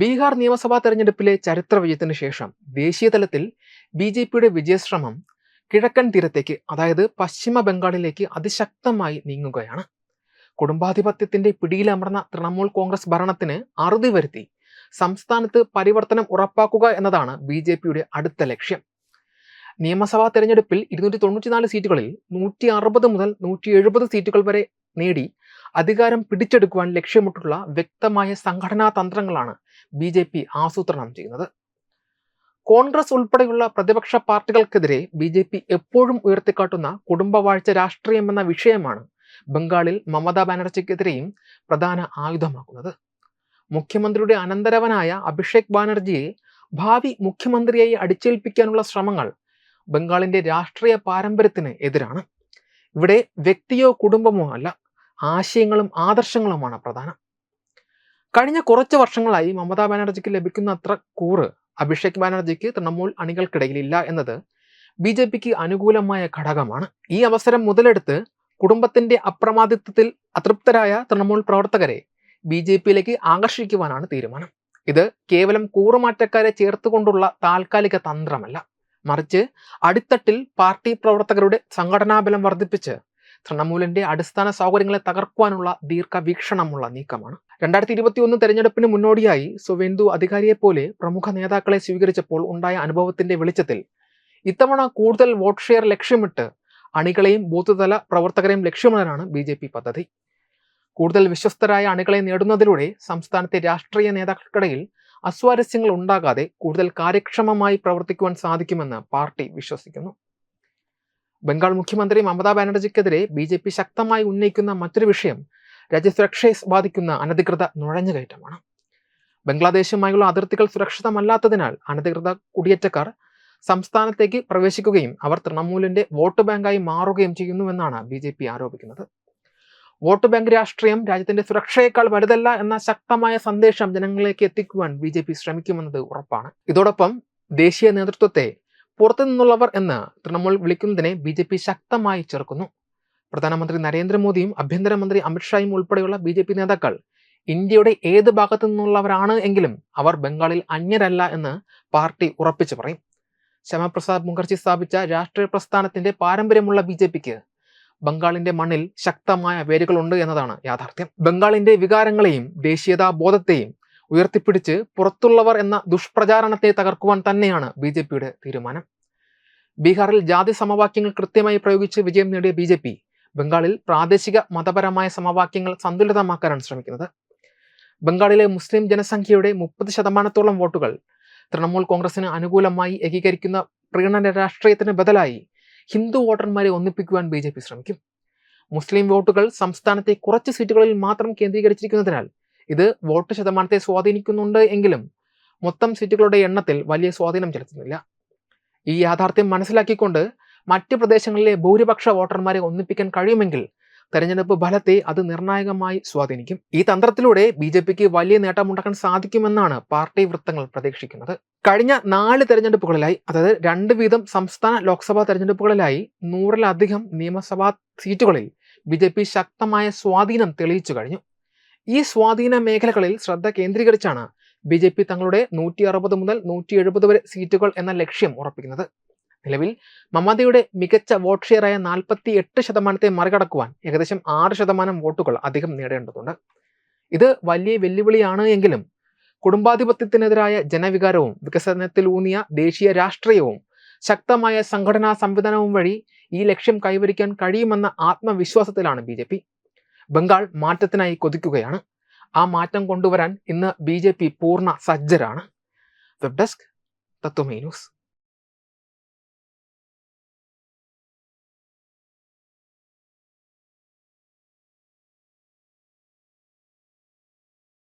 ബീഹാർ നിയമസഭാ തെരഞ്ഞെടുപ്പിലെ ചരിത്ര വിജയത്തിന് ശേഷം ദേശീയ തലത്തിൽ ബി ജെ പിയുടെ വിജയശ്രമം കിഴക്കൻ തീരത്തേക്ക് അതായത് പശ്ചിമ ബംഗാളിലേക്ക് അതിശക്തമായി നീങ്ങുകയാണ്. കുടുംബാധിപത്യത്തിന്റെ പിടിയിലമർന്ന തൃണമൂൽ കോൺഗ്രസ് ഭരണത്തിന് അറുതി വരുത്തി സംസ്ഥാനത്ത് പരിവർത്തനം ഉറപ്പാക്കുക എന്നതാണ് ബി ജെ പിയുടെ അടുത്ത ലക്ഷ്യം. നിയമസഭാ തെരഞ്ഞെടുപ്പിൽ ഇരുന്നൂറ്റി തൊണ്ണൂറ്റിനാല് സീറ്റുകളിൽ നൂറ്റി അറുപത് മുതൽ നൂറ്റി എഴുപത് സീറ്റുകൾ വരെ നേടി അധികാരം പിടിച്ചെടുക്കുവാൻ ലക്ഷ്യമിട്ടുള്ള വ്യക്തമായ സംഘടനാ തന്ത്രങ്ങളാണ് ബി ജെ പി ആസൂത്രണം ചെയ്യുന്നത്. കോൺഗ്രസ് ഉൾപ്പെടെയുള്ള പ്രതിപക്ഷ പാർട്ടികൾക്കെതിരെ ബി ജെ പി എപ്പോഴും ഉയർത്തിക്കാട്ടുന്ന കുടുംബവാഴ്ച രാഷ്ട്രീയം എന്ന വിഷയമാണ് ബംഗാളിൽ മമതാ ബാനർജിക്കെതിരെയും പ്രധാന ആയുധമാക്കുന്നത്. മുഖ്യമന്ത്രിയുടെ അനന്തരവനായ അഭിഷേക് ബാനർജിയെ ഭാവി മുഖ്യമന്ത്രിയായി അടിച്ചേൽപ്പിക്കാനുള്ള ശ്രമങ്ങൾ ബംഗാളിന്റെ രാഷ്ട്രീയ പാരമ്പര്യത്തിന് എതിരാണ്. ഇവിടെ വ്യക്തിയോ കുടുംബമോ അല്ല ആശയങ്ങളും ആദർശങ്ങളുമാണ് പ്രധാനം. കഴിഞ്ഞ കുറച്ച് വർഷങ്ങളായി മമതാ ബാനർജിക്ക് ലഭിക്കുന്ന അത്ര കൂറ് അഭിഷേക് ബാനർജിക്ക് തൃണമൂൽ അണികൾക്കിടയിലില്ല എന്നത് ബി ജെ പിക്ക് അനുകൂലമായ ഘടകമാണ്. ഈ അവസരം മുതലെടുത്ത് കുടുംബത്തിന്റെ അപ്രമാദിത്വത്തിൽ അതൃപ്തരായ തൃണമൂൽ പ്രവർത്തകരെ ബി ജെ പിയിലേക്ക് ആകർഷിക്കുവാനാണ് തീരുമാനം. ഇത് കേവലം കൂറുമാറ്റക്കാരെ ചേർത്തുകൊണ്ടുള്ള താൽക്കാലിക തന്ത്രമല്ല. മറിച്ച് അടിത്തട്ടിൽ പാർട്ടി പ്രവർത്തകരുടെ സംഘടനാബലം വർദ്ധിപ്പിച്ച് തൃണമൂലിന്റെ അടിസ്ഥാന സൗകര്യങ്ങളെ തകർക്കുവാനുള്ള ദീർഘവീക്ഷണമുള്ള നീക്കമാണ്. രണ്ടായിരത്തി ഇരുപത്തി ഒന്ന് തെരഞ്ഞെടുപ്പിന് മുന്നോടിയായി സുവേന്ദു അധികാരിയെ പോലെ പ്രമുഖ നേതാക്കളെ സ്വീകരിച്ചപ്പോൾ ഉണ്ടായ അനുഭവത്തിന്റെ വെളിച്ചത്തിൽ ഇത്തവണ കൂടുതൽ വോട്ട് ഷെയർ ലക്ഷ്യമിട്ട് അണികളെയും ബൂത്ത് തല പ്രവർത്തകരെയും ലക്ഷ്യമിടാനാണ് ബി ജെ പി പദ്ധതി. കൂടുതൽ വിശ്വസ്തരായ അണികളെ നേടുന്നതിലൂടെ സംസ്ഥാനത്തെ രാഷ്ട്രീയ നേതാക്കൾക്കിടയിൽ അസ്വാരസ്യങ്ങൾ ഉണ്ടാകാതെ കൂടുതൽ കാര്യക്ഷമമായി പ്രവർത്തിക്കുവാൻ സാധിക്കുമെന്ന് പാർട്ടി വിശ്വസിക്കുന്നു. ബംഗാൾ മുഖ്യമന്ത്രി മമതാ ബാനർജിക്കെതിരെ ബി ജെ പി ശക്തമായി ഉന്നയിക്കുന്ന മറ്റൊരു വിഷയം രാജ്യസുരക്ഷയെ ബാധിക്കുന്ന അനധികൃത നുഴഞ്ഞുകയറ്റമാണ്. ബംഗ്ലാദേശുമായുള്ള അതിർത്തികൾ സുരക്ഷിതമല്ലാത്തതിനാൽ അനധികൃത കുടിയേറ്റക്കാർ സംസ്ഥാനത്തേക്ക് പ്രവേശിക്കുകയും അവർ തൃണമൂലിന്റെ വോട്ട് ബാങ്കായി മാറുകയും ചെയ്യുന്നുവെന്നാണ് ബി ജെ പി ആരോപിക്കുന്നത്. വോട്ട് ബാങ്ക് രാഷ്ട്രീയം രാജ്യത്തിന്റെ സുരക്ഷയേക്കാൾ വലുതല്ല എന്ന ശക്തമായ സന്ദേശം ജനങ്ങളിലേക്ക് എത്തിക്കുവാൻ ബി ജെ പി ശ്രമിക്കുമെന്നത് ഉറപ്പാണ്. ഇതോടൊപ്പം ദേശീയ നേതൃത്വത്തെ പുറത്തു നിന്നുള്ളവർ എന്ന് തൃണമൂൽ വിളിക്കുന്നതിനെ ബി ജെ പി ശക്തമായി ചെറുക്കുന്നു. പ്രധാനമന്ത്രി നരേന്ദ്രമോദിയും ആഭ്യന്തരമന്ത്രി അമിത്ഷായും ഉൾപ്പെടെയുള്ള ബി ജെ പി നേതാക്കൾ ഇന്ത്യയുടെ ഏത് ഭാഗത്തു നിന്നുള്ളവരാണ് എങ്കിലും അവർ ബംഗാളിൽ അന്യരല്ല എന്ന് പാർട്ടി ഉറപ്പിച്ചു പറയും. ശ്യാമപ്രസാദ് മുഖർജി സ്ഥാപിച്ച രാഷ്ട്രീയ പ്രസ്ഥാനത്തിന്റെ പാരമ്പര്യമുള്ള ബി ജെ പിക്ക് ബംഗാളിന്റെ മണ്ണിൽ ശക്തമായ വേരുകളുണ്ട് എന്നതാണ് യാഥാർത്ഥ്യം. ബംഗാളിന്റെ വികാരങ്ങളെയും ദേശീയതാ ബോധത്തെയും ഉയർത്തിപ്പിടിച്ച് പുറത്തുള്ളവർ എന്ന ദുഷ്പ്രചാരണത്തെ തകർക്കുവാൻ തന്നെയാണ് ബി ജെ പിയുടെ തീരുമാനം. ബീഹാറിൽ ജാതി സമവാക്യങ്ങൾ കൃത്യമായി പ്രയോഗിച്ച് വിജയം നേടിയ ബി ജെ പി ബംഗാളിൽ പ്രാദേശിക മതപരമായ സമവാക്യങ്ങൾ സന്തുലിതമാക്കാനാണ് ശ്രമിക്കുന്നത്. ബംഗാളിലെ മുസ്ലിം ജനസംഖ്യയുടെ മുപ്പത് ശതമാനത്തോളം വോട്ടുകൾ തൃണമൂൽ കോൺഗ്രസിന് അനുകൂലമായി ഏകീകരിക്കുന്ന പ്രീണന രാഷ്ട്രീയത്തിന് ബദലായി ഹിന്ദു വോട്ടർമാരെ ഒന്നിപ്പിക്കുവാൻ ബി ശ്രമിക്കും. മുസ്ലിം വോട്ടുകൾ സംസ്ഥാനത്തെ കുറച്ച് സീറ്റുകളിൽ മാത്രം കേന്ദ്രീകരിച്ചിരിക്കുന്നതിനാൽ ഇത് വോട്ട് ശതമാനത്തെ സ്വാധീനിക്കുന്നുണ്ട് എങ്കിലും മൊത്തം സീറ്റുകളുടെ എണ്ണത്തിൽ വലിയ സ്വാധീനം ചെലുത്തുന്നില്ല. ഈ യാഥാർത്ഥ്യം മനസ്സിലാക്കിക്കൊണ്ട് മറ്റ് പ്രദേശങ്ങളിലെ ഭൂരിപക്ഷ വോട്ടർമാരെ ഒന്നിപ്പിക്കാൻ കഴിയുമെങ്കിൽ തെരഞ്ഞെടുപ്പ് ഫലത്തെ അത് നിർണായകമായി സ്വാധീനിക്കും. ഈ തന്ത്രത്തിലൂടെ ബി ജെ പിക്ക് വലിയ നേട്ടമുണ്ടാക്കാൻ സാധിക്കുമെന്നാണ് പാർട്ടി വൃത്തങ്ങൾ പ്രതീക്ഷിക്കുന്നത്. കഴിഞ്ഞ നാല് തെരഞ്ഞെടുപ്പുകളിലായി അതായത് രണ്ട് വീതം സംസ്ഥാന ലോക്സഭാ തെരഞ്ഞെടുപ്പുകളിലായി നൂറിലധികം നിയമസഭാ സീറ്റുകളിൽ ബി ശക്തമായ സ്വാധീനം തെളിയിച്ചു കഴിഞ്ഞു. ഈ സ്വാധീന മേഖലകളിൽ ശ്രദ്ധ കേന്ദ്രീകരിച്ചാണ് ബി ജെ പി തങ്ങളുടെ നൂറ്റി അറുപത് മുതൽ നൂറ്റി എഴുപത് വരെ സീറ്റുകൾ എന്ന ലക്ഷ്യം ഉറപ്പിക്കുന്നത്. നിലവിൽ മമതയുടെ മികച്ച വോട്ട് ഷെയറായ നാൽപ്പത്തി എട്ട് ശതമാനത്തെ മറികടക്കുവാൻ ഏകദേശം ആറ് ശതമാനം വോട്ടുകൾ അധികം നേടേണ്ടതുണ്ട്. ഇത് വലിയ വെല്ലുവിളിയാണ് എങ്കിലും കുടുംബാധിപത്യത്തിനെതിരായ ജനവികാരവും വികസനത്തിലൂന്നിയ ദേശീയ രാഷ്ട്രീയവും ശക്തമായ സംഘടനാ സംവിധാനവും വഴി ഈ ലക്ഷ്യം കൈവരിക്കാൻ കഴിയുമെന്ന ആത്മവിശ്വാസത്തിലാണ് ബി ബംഗാൾ മാറ്റത്തിനായി കൊതിക്കുകയാണ്. ആ മാറ്റം കൊണ്ടുവരാൻ ഇന്ന് ബി പൂർണ സജ്ജരാണ്. വെബ് ഡെസ്ക് തത്വമേ ന്യൂസ്.